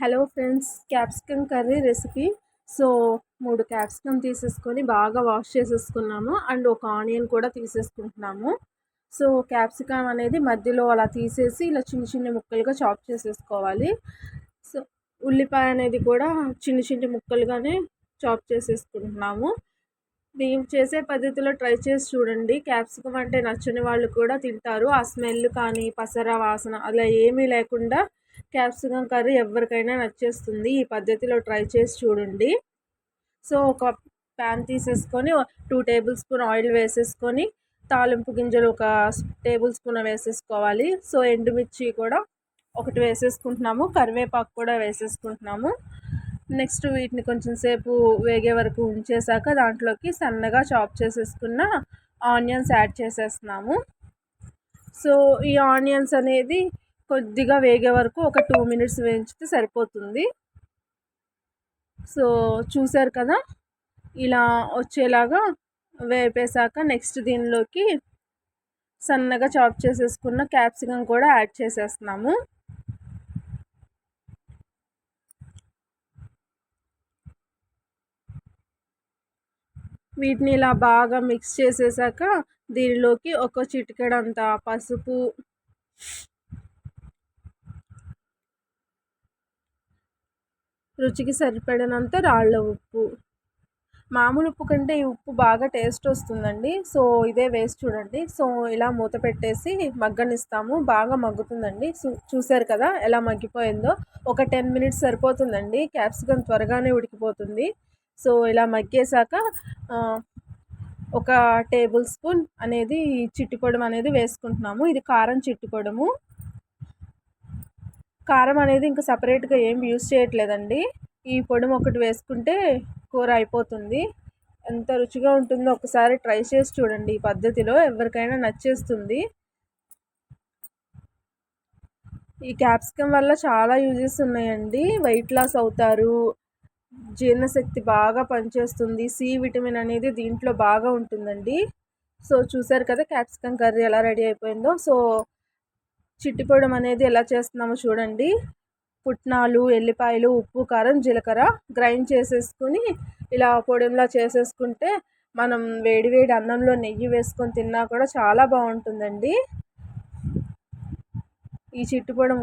Hello friends capsicum curry recipe. So మూడు capsicum తీసేసుకొని బాగా వాష్ చేసేసుకున్నాము. అండ్ ఒక ఆనియన్ కూడా తీసేసుకుంటున్నాము. సో క్యాప్సికమ్ అనేది మధ్యలో అలా తీసేసి ఇలా చిన్న చిన్న ముక్కలుగా చాప్ చేసేసుకోవాలి. సో ఉల్లిపాయ అనేది కూడా చిన్న చిన్న ముక్కలుగానే చాప్ చేసేసుకుంటున్నాము. మేము చేసే పద్ధతిలో ట్రై చేసి చూడండి. క్యాప్సికమ్ అంటే నచ్చని వాళ్ళు కూడా తింటారు. ఆ స్మెల్ కానీ పసర వాసన అలా ఏమీ లేకుండా క్యాప్సికమ్ కర్రీ ఎవరికైనా నచ్చేస్తుంది. ఈ పద్ధతిలో ట్రై చేసి చూడండి. సో ఒక ప్యాన్ తీసేసుకొని టూ టేబుల్ స్పూన్ ఆయిల్ వేసేసుకొని తాలింపు గింజలు ఒక టేబుల్ స్పూన్ వేసేసుకోవాలి. సో ఎండుమిర్చి కూడా ఒకటి వేసేసుకుంటున్నాము. కరివేపాకు కూడా వేసేసుకుంటున్నాము. నెక్స్ట్ వీటిని కొంచెం సేపు వేగే వరకు ఉంచేసాక దాంట్లోకి సన్నగా చాప్ చేసేసుకున్న ఆనియన్స్ యాడ్ చేసేస్తున్నాము. సో ఈ ఆనియన్స్ అనేది కొద్దిగా వేగే వరకు ఒక టూ మినిట్స్ వేయించితే సరిపోతుంది. సో చూసారు కదా? ఇలా వచ్చేలాగా వేపేశాక నెక్స్ట్ దీనిలోకి సన్నగా చాప్ చేసేసుకున్న క్యాప్సికమ్ కూడా యాడ్ చేసేస్తున్నాము. వీటిని ఇలా బాగా మిక్స్ చేసేసాక దీనిలోకి ఒక చిటికెడంత పసుపు రుచికి సరిపడినంత రాళ్ళ ఉప్పు. మామూలు ఉప్పు కంటే ఈ ఉప్పు బాగా టేస్ట్ వస్తుందండి. సో ఇదే వేసి చూడండి. సో ఇలా మూత పెట్టేసి మగ్గనిస్తాము. బాగా మగ్గుతుందండి. చూసారు కదా ఎలా మగ్గిపోయిందో. ఒక టెన్ మినిట్స్ సరిపోతుందండి. క్యాప్సికమ్ త్వరగానే ఉడికిపోతుంది. సో ఇలా మగ్గేశాక ఒక టేబుల్ స్పూన్ అనేది చిట్టిపొడం అనేది వేసుకుంటున్నాము. ఇది కారం చిట్టిపొడము కారం అనేది ఇంకా సపరేట్గా ఏం యూస్ చేయట్లేదండి. ఈ పొడి ఒకటి వేసుకుంటే కూర అయిపోతుంది. ఎంత రుచిగా ఉంటుందో ఒకసారి ట్రై చేసి చూడండి ఈ పద్ధతిలో. ఎవరికైనా నచ్చేస్తుంది. ఈ క్యాప్సికమ్ వల్ల చాలా యూజెస్ ఉన్నాయండి. వెయిట్ లాస్ అవుతారు. జీర్ణశక్తి బాగా పనిచేస్తుంది. సి విటమిన్ అనేది దీంట్లో బాగా ఉంటుందండి. సో చూసారు కదా క్యాప్సికమ్ కర్రీ ఎలా రెడీ అయిపోయిందో. సో చిట్టిపోవడం అనేది ఎలా చేస్తున్నామో చూడండి. పుట్నాలు ఎల్లిపాయలు ఉప్పు కారం జీలకర్ర గ్రైండ్ చేసేసుకుని ఇలా పొడిలా చేసేసుకుంటే మనం వేడివేడి అన్నంలో నెయ్యి వేసుకొని తిన్నా కూడా చాలా బాగుంటుందండి. ఈ చిట్టుపొడం